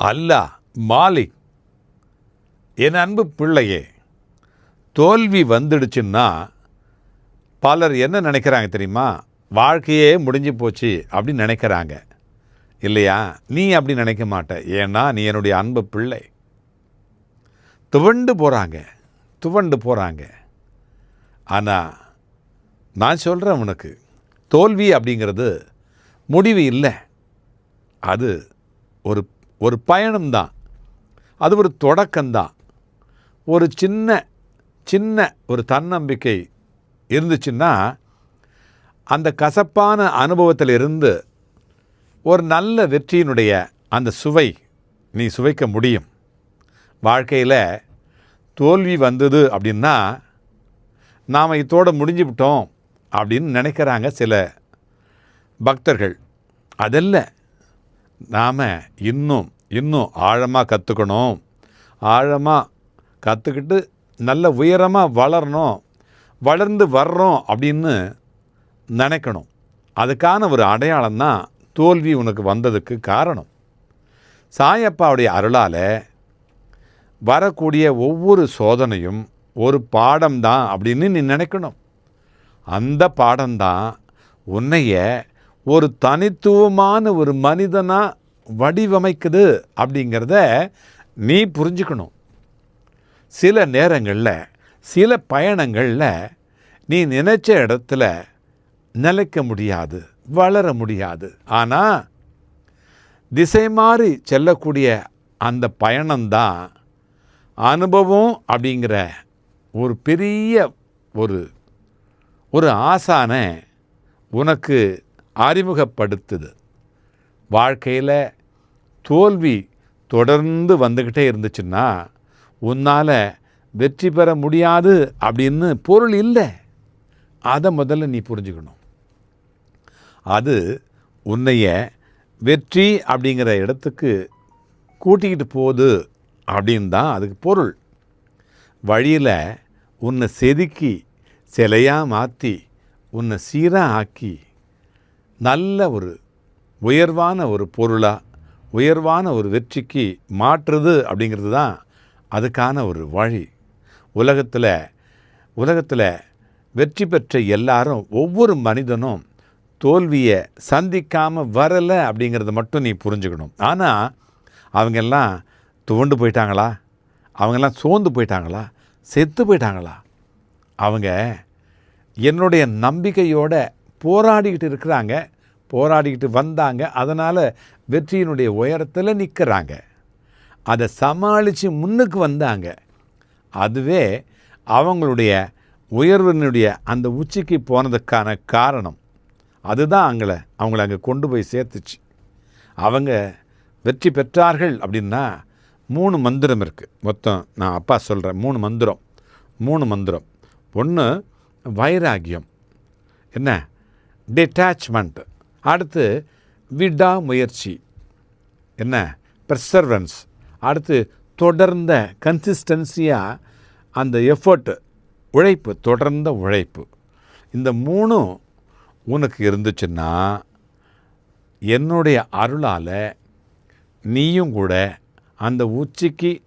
அல்லாஹ் மாலிக். என் அன்பு பிள்ளையே தோல்வி வந்துடுச்சுன்னா பலர் என்ன நினைக்கிறாங்க தெரியுமா? வாழ்க்கையே முடிஞ்சு போச்சு அப்படின்னு நினைக்கிறாங்க. இல்லையா? நீ அப்படி நினைக்க மாட்ட. ஏன்னா நீ என்னுடைய அன்பு பிள்ளை. துவண்டு போகிறாங்க துவண்டு போகிறாங்க ஆனால் நான் சொல்கிறேன் உனக்கு தோல்வி அப்படிங்கிறது முடிவு இல்லை. அது ஒரு ஒரு பயணம்தான். அது ஒரு தொடக்கம்தான். ஒரு சின்ன சின்ன ஒரு தன்னம்பிக்கை இருந்துச்சுன்னா அந்த கசப்பான அனுபவத்தில் இருந்து ஒரு நல்ல வெற்றியினுடைய அந்த சுவை நீ சுவைக்க முடியும். வாழ்க்கையில் தோல்வி வந்தது அப்படின்னா நாம் இதோடு முடிஞ்சு விட்டோம் அப்படின்னு நினைக்கிறாங்க சில பக்தர்கள். அதல்ல. நாம் இன்னும் இன்னும் ஆழமாக கற்றுக்கணும் ஆழமாக கற்றுக்கிட்டு நல்ல உயரமாக வளரணும். வளர்ந்து வர்றோம் அப்படின்னு நினைக்கணும். அதுக்கான ஒரு அடையாளம் தான் தோல்வி உனக்கு வந்ததுக்கு காரணம். சாயப்பாவுடைய அருளால் வரக்கூடிய ஒவ்வொரு சோதனையும் ஒரு பாடம்தான் அப்படின்னு நீ நினைக்கணும். அந்த பாடம்தான் உன்னைய ஒரு தனித்துவமான ஒரு மனிதனாக வடிவமைக்குது அப்படிங்கிறத நீ புரிஞ்சுக்கணும். சில நேரங்களில் சில பயணங்களில் நீ நினைச்ச இடத்துல நிலைக்க முடியாது வளர முடியாது. ஆனால் திசை மாறி செல்லக்கூடிய அந்த பயணம்தான் அனுபவம் அப்படிங்கிற ஒரு பெரிய ஒரு ஒரு ஆசான உனக்கு அறிமுகப்படுத்துது. வாழ்க்கையில் தோல்வி தொடர்ந்து வந்துக்கிட்டே இருந்துச்சுன்னா உன்னால் வெற்றி பெற முடியாது அப்படின்னு பொருள் இல்லை. அதை முதல்ல நீ புரிஞ்சுக்கணும். அது உன்னைய வெற்றி அப்படிங்கிற இடத்துக்கு கூட்டிக்கிட்டு போகுது அப்படின்னு தான் அதுக்கு பொருள். வழியில் உன்னை செதுக்கி சிலையாக மாற்றி உன்னை சீராக ஆக்கி நல்ல ஒரு உயர்வான ஒரு பொருளாக உயர்வான ஒரு வெற்றிக்கு மாற்றுது அப்படிங்கிறது தான் அதுக்கான ஒரு வழி. உலகத்தில் உலகத்தில் வெற்றி பெற்ற எல்லாரும் ஒவ்வொரு மனிதனும் தோல்வியை சந்திக்காமல் வரலை அப்படிங்கிறத மட்டும் நீ புரிஞ்சுக்கணும். ஆனால் அவங்கெல்லாம் துவண்டு போயிட்டாங்களா? அவங்கெல்லாம் சோர்ந்து போயிட்டாங்களா? செத்து போயிட்டாங்களா? அவங்க என்னுடைய நம்பிக்கையோட போராடிக்கிட்டு இருக்கிறாங்க போராடிக்கிட்டு வந்தாங்க அதனால் வெற்றியினுடைய உயரத்தில் நிற்கிறாங்க அதை சமாளித்து முன்னுக்கு வந்தாங்க. அதுவே அவங்களுடைய உயர்வினுடைய அந்த உச்சிக்கு போனதுக்கான காரணம். அதுதான் அங்களை அவங்கள அங்கே கொண்டு போய் சேர்த்துச்சு. அவங்க வெற்றி பெற்றார்கள் அப்படின்னா மூணு மந்திரம் இருக்குது மொத்தம் நான் அப்பா சொல்கிறேன் மூணு மந்திரம். மூணு மந்திரம். ஒன்று வைராகியம். என்ன? டிட்டாச்மெண்ட் அடுத்து விடாமுயற்சி. என்ன? பெர்சர்வன்ஸ் அடுத்து தொடர்ந்த கன்சிஸ்டன்சியாக அந்த எஃபர்ட் உழைப்பு தொடர்ந்த உழைப்பு. இந்த மூணும் உனக்கு இருந்துச்சுன்னா என்னுடைய அருளால் நீயும் கூட அந்த உச்சிக்கு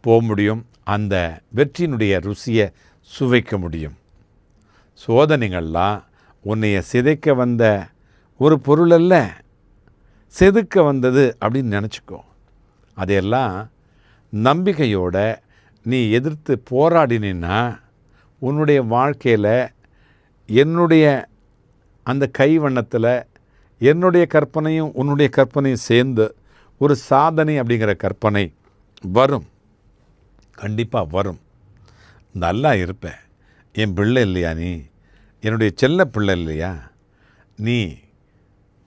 போக முடியும் அந்த வெற்றியினுடைய ருசியை சுவைக்க முடியும். சோதனைகள்லாம் உன்னைய சிதைக்க வந்த ஒரு பொருள் அல்ல செதுக்க வந்தது அப்படின்னு நினச்சிக்கோ. அதையெல்லாம் நம்பிக்கையோட நீ எதிர்த்து போராடினா உன்னுடைய வாழ்க்கையில் என்னுடைய அந்த கைவண்ணத்தில் என்னுடைய கற்பனையும் உன்னுடைய கற்பனையும் சேர்ந்து ஒரு சாதனை அப்படிங்கிற கற்பனை வரும். கண்டிப்பாக வரும். நல்லா இருப்பேன் என் பிள்ளை இல்லையா நீ? என்னுடைய செல்ல பிள்ளை இல்லையா? நீ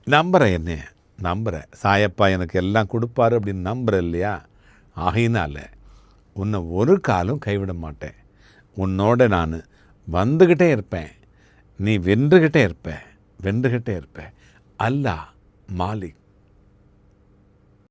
நம்புகிற என்ன நம்புகிற சாயப்பா எனக்கு எல்லாம் கொடுப்பாரு அப்படின்னு நம்புகிற இல்லையா? ஆகையினால் உன்னை ஒரு காலம் கைவிட மாட்டேன். உன்னோட நான் வந்துக்கிட்டே இருப்பேன். நீ வென்றுக்கிட்டே இருப்ப வென்றுக்கிட்டே இருப்ப. அல்லா மாலிக்.